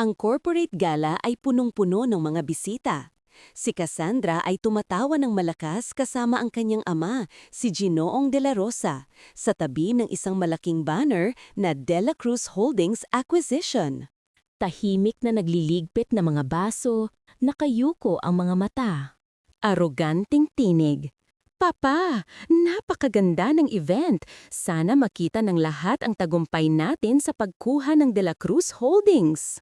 Ang corporate gala ay punong-puno ng mga bisita. Si Cassandra ay tumatawa ng malakas kasama ang kanyang ama, si Ginoong de la Rosa, sa tabi ng isang malaking banner na De La Cruz Holdings Acquisition. Tahimik na nagliligpit na mga baso, nakayuko ang mga mata. Aroganting tinig. Papa, napakaganda ng event. Sana makita ng lahat ang tagumpay natin sa pagkuha ng De La Cruz Holdings.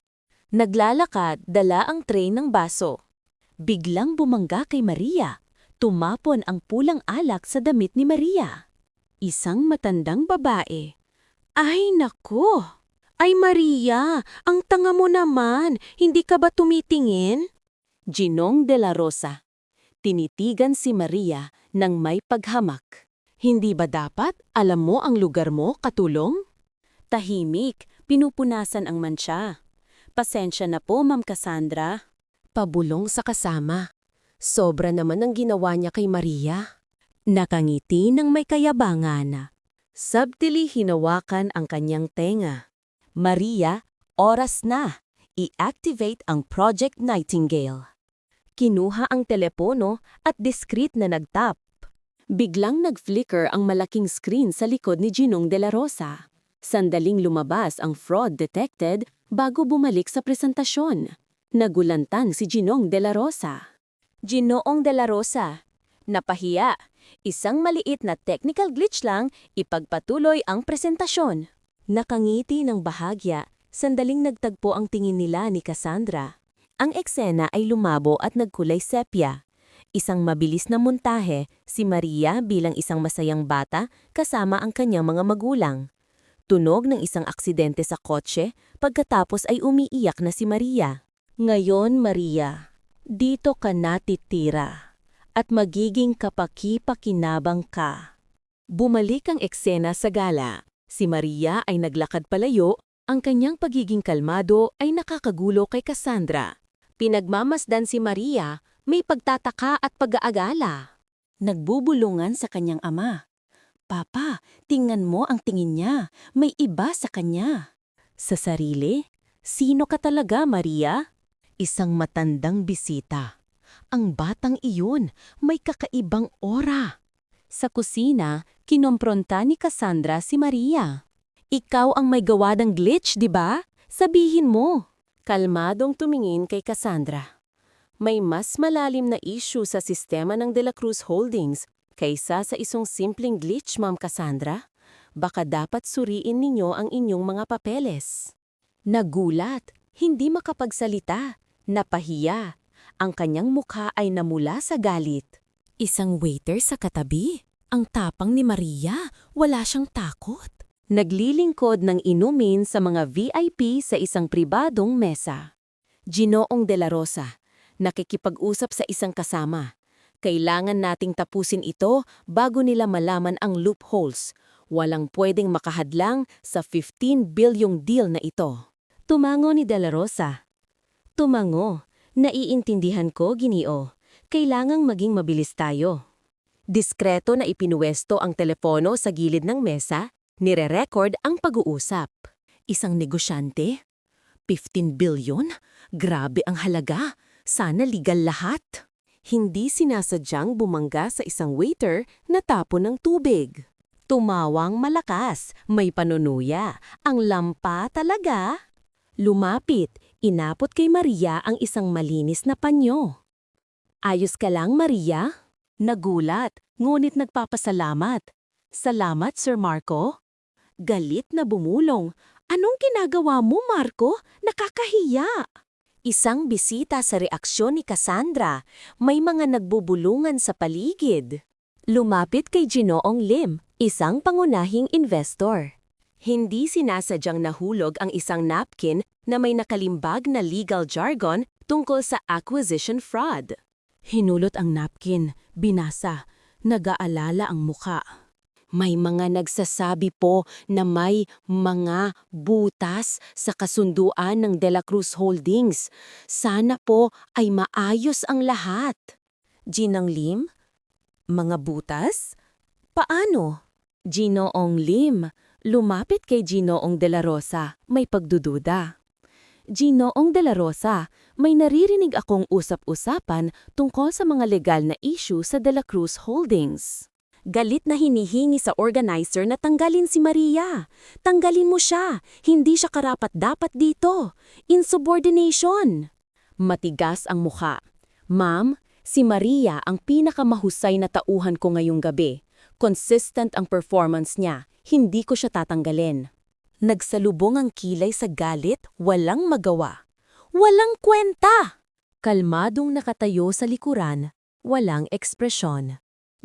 Naglalakad, dala ang tray ng baso. Biglang bumangga kay Maria. Tumapon ang pulang alak sa damit ni Maria. Isang matandang babae. Ay naku! Ay Maria, ang tanga mo naman. Hindi ka ba tumitingin? Ginong de la Rosa. Tinitigan si Maria ng may paghamak. Hindi ba dapat alam mo ang lugar mo, katulong? Tahimik, pinupunasan ang mantsa. Pasensya na po, Ma'am Cassandra. Pabulong sa kasama. Sobra naman ang ginawa niya kay Maria. Nakangiti ng may kayabangan. Subtly hinawakan ang kanyang tenga. Maria, oras na. I-activate ang Project Nightingale. Kinuha ang telepono at discreet na nagtap. Biglang nag-flicker ang malaking screen sa likod ni Ginong de la Rosa. Sandaling lumabas ang fraud detected bago bumalik sa presentasyon. Nagulantan si Ginong de la Rosa. Ginoong de la Rosa. Napahiya. Isang maliit na technical glitch lang, ipagpatuloy ang presentasyon. Nakangiti ng bahagya, sandaling nagtagpo ang tingin nila ni Cassandra. Ang eksena ay lumabo at nagkulay sepia. Isang mabilis na montahe, si Maria bilang isang masayang bata kasama ang kanyang mga magulang. Tunog ng isang aksidente sa kotse, pagkatapos ay umiiyak na si Maria. Ngayon, Maria, dito ka natitira at magiging kapaki-pakinabang ka. Bumalik ang eksena sa gala. Si Maria ay naglakad palayo, ang kanyang pagiging kalmado ay nakakagulo kay Cassandra. Pinagmamasdan si Maria, may pagtataka at pag-aagala. Nagbubulungan sa kanyang ama. Papa, tingnan mo ang tingin niya. May iba sa kanya. Sa sarili? Sino ka talaga, Maria? Isang matandang bisita. Ang batang iyon, may kakaibang aura. Sa kusina, kinompronta ni Cassandra si Maria. Ikaw ang may gawa ng glitch, di ba? Sabihin mo. Kalmadong tumingin kay Cassandra. May mas malalim na issue sa sistema ng De La Cruz Holdings kaysa sa isang simpleng glitch, Ma'am Cassandra. Baka dapat suriin ninyo ang inyong mga papeles. Nagulat, hindi makapagsalita, napahiya. Ang kanyang mukha ay namula sa galit. Isang waiter sa katabi. Ang tapang ni Maria, wala siyang takot. Naglilingkod ng inumin sa mga VIP sa isang pribadong mesa. Ginoong de la Rosa, nakikipag-usap sa isang kasama. Kailangan nating tapusin ito bago nila malaman ang loopholes. Walang pwedeng makahadlang sa 15 bilyong deal na ito. Tumango ni de la Rosa. Tumango. Naiintindihan ko, Ginio. Kailangang maging mabilis tayo. Diskreto na ipinuwesto ang telepono sa gilid ng mesa, nire-record ang pag-uusap. Isang negosyante? 15 bilyon? Grabe ang halaga. Sana legal lahat. Hindi sinasadyang bumangga sa isang waiter na tapon ng tubig. Tumawang malakas, may panunuya. Ang lampa talaga. Lumapit, inapot kay Maria ang isang malinis na panyo. Ayos ka lang, Maria? Nagulat, ngunit nagpapasalamat. Salamat, Sir Marco. Galit na bumulong. Anong ginagawa mo, Marco? Nakakahiya. Isang bisita sa reaksyon ni Cassandra. May mga nagbubulungan sa paligid. Lumapit kay Ginoong Lim, isang pangunahing investor. Hindi sinasadyang nahulog ang isang napkin na may nakalimbag na legal jargon tungkol sa acquisition fraud. Hinulot ang napkin, binasa, nag-aalala ang muka. May mga nagsasabi po na may mga butas sa kasunduan ng De La Cruz Holdings. Sana po ay maayos ang lahat. Ginang Lim? Mga butas? Paano? Ginoong Lim. Lumapit kay Ginoong De La Rosa, may pagdududa. Ginoong de la Rosa, may naririnig akong usap-usapan tungkol sa mga legal na issue sa De La Cruz Holdings. Galit na hinihingi sa organizer na tanggalin si Maria. Tanggalin mo siya. Hindi siya karapat dapat dito. Insubordination. Matigas ang mukha. Ma'am, si Maria ang pinakamahusay na tauhan ko ngayong gabi. Consistent ang performance niya. Hindi ko siya tatanggalin. Nagsalubong ang kilay sa galit, walang magawa. Walang kwenta! Kalmadong nakatayo sa likuran, walang ekspresyon.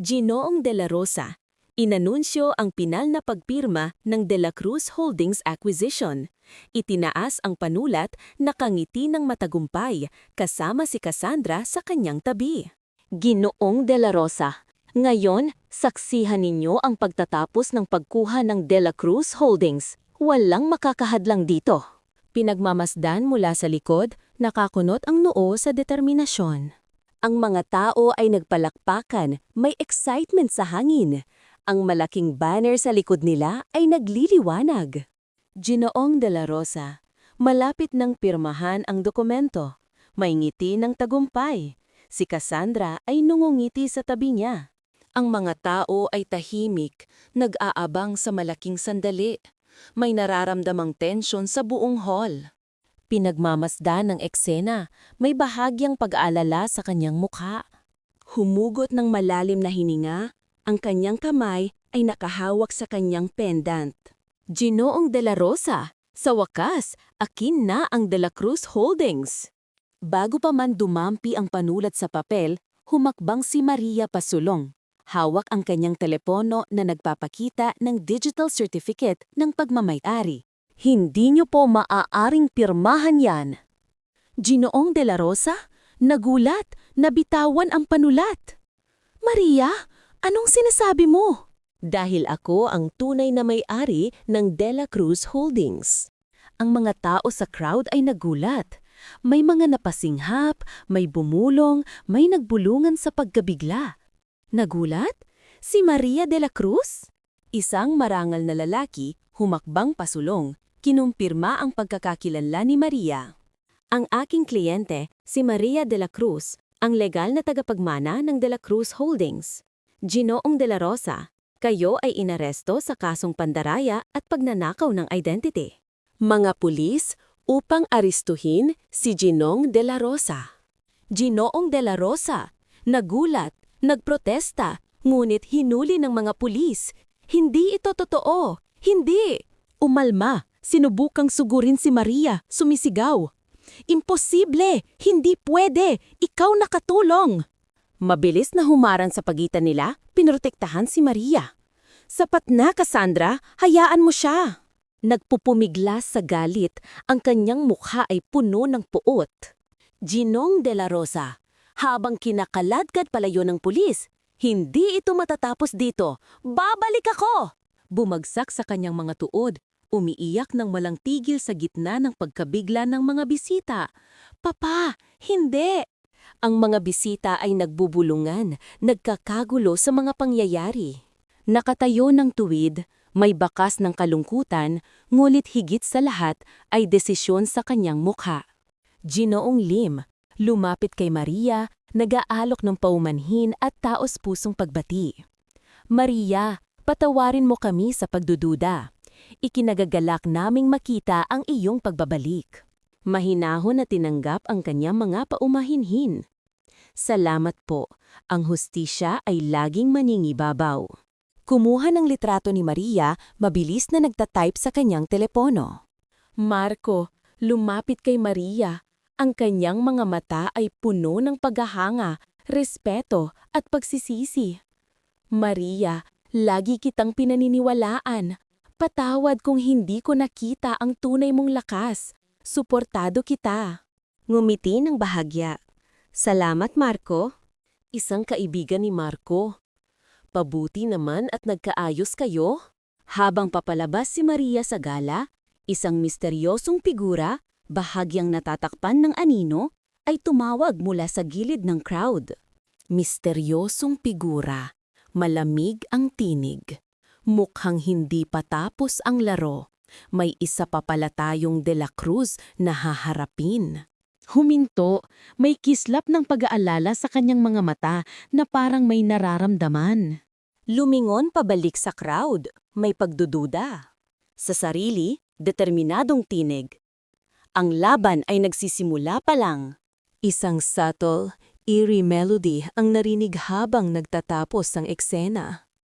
Ginoong De La Rosa, inanunsyo ang pinal na pagpirma ng De La Cruz Holdings Acquisition. Itinaas ang panulat na kangiti ng matagumpay kasama si Cassandra sa kanyang tabi. Ginoong De La Rosa, ngayon, saksihan ninyo ang pagtatapos ng pagkuha ng De La Cruz Holdings. Walang makakahadlang dito. Pinagmamasdan mula sa likod, nakakunot ang noo sa determinasyon. Ang mga tao ay nagpalakpakan, may excitement sa hangin. Ang malaking banner sa likod nila ay nagliliwanag. Ginoong de la Rosa, malapit ng pirmahan ang dokumento. May ngiti ng tagumpay. Si Cassandra ay nungungiti sa tabi niya. Ang mga tao ay tahimik, nag-aabang sa malaking sandali. May nararamdamang tensyon sa buong hall. Pinagmamasdan ng eksena, may bahagyang pag-aalala sa kanyang mukha. Humugot ng malalim na hininga, ang kanyang kamay ay nakahawak sa kanyang pendant. Ginoong de la Rosa, sa wakas, akin na ang De La Cruz Holdings. Bago pa man dumampi ang panulat sa papel, humakbang si Maria Pasulong. Hawak ang kanyang telepono na nagpapakita ng digital certificate ng pagmamayari. Hindi niyo po maaaring pirmahan yan. Ginoong de la Rosa, nagulat, nabitawan ang panulat. Maria, anong sinasabi mo? Dahil ako ang tunay na may-ari ng De La Cruz Holdings. Ang mga tao sa crowd ay nagulat. May mga napasinghap, may bumulong, may nagbulungan sa pagkabigla. Nagulat? Si Maria de la Cruz? Isang marangal na lalaki, humakbang pasulong, kinumpirma ang pagkakakilanlan ni Maria. Ang aking kliyente, si Maria de la Cruz, ang legal na tagapagmana ng De La Cruz Holdings. Ginoong de la Rosa, kayo ay inaresto sa kasong pandaraya at pagnanakaw ng identity. Mga pulis upang aristuhin si Ginong de la Rosa. Ginoong de la Rosa, nagulat, nagprotesta, ngunit hinuli ng mga pulis. Hindi ito totoo. Hindi. Umalma, sinubukang sugurin si Maria, sumisigaw. Imposible! Hindi pwede! Ikaw nakatulong! Mabilis na humaran sa pagitan nila, pinrotektahan si Maria. Sapat na, Cassandra. Hayaan mo siya. Nagpupumiglas sa galit, ang kanyang mukha ay puno ng puot. Ginong de la Rosa, habang kinakaladkad palayo ng pulis, hindi ito matatapos dito. Babalik ako! Bumagsak sa kanyang mga tuod, umiiyak ng walang tigil sa gitna ng pagkabigla ng mga bisita. Papa, hindi! Ang mga bisita ay nagbubulungan, nagkakagulo sa mga pangyayari. Nakatayo ng tuwid, may bakas ng kalungkutan, ngulit higit sa lahat ay desisyon sa kanyang mukha. Ginoong Lim, lumapit kay Maria, nag-aalok ng paumanhin at taos pusong pagbati. Maria, patawarin mo kami sa pagdududa. Ikinagagalak naming makita ang iyong pagbabalik. Mahinahon na tinanggap ang kanyang mga paumahinhin. Salamat po, ang hustisya ay laging maningibabaw. Kumuha ng litrato ni Maria, mabilis na nagtatype sa kanyang telepono. Marco, lumapit kay Maria. Ang kanyang mga mata ay puno ng paghahanga, respeto at pagsisisi. Maria, lagi kitang pinaniniwalaan. Patawad kung hindi ko nakita ang tunay mong lakas. Suportado kita. Ngumiti ng bahagya. Salamat, Marco. Isang kaibigan ni Marco. Pabuti naman at nagkaayos kayo. Habang papalabas si Maria sa gala, isang misteryosong figura, bahagyang natatakpan ng anino, ay tumawag mula sa gilid ng crowd. Misteryosong figura, malamig ang tinig. Mukhang hindi pa tapos ang laro. May isa pa pala tayong De La Cruz na haharapin. Huminto, may kislap ng pag-aalala sa kanyang mga mata na parang may nararamdaman. Lumingon pabalik sa crowd, may pagdududa. Sa sarili, determinadong tinig. Ang laban ay nagsisimula pa lang. Isang subtle, eerie melody ang narinig habang nagtatapos ang eksena.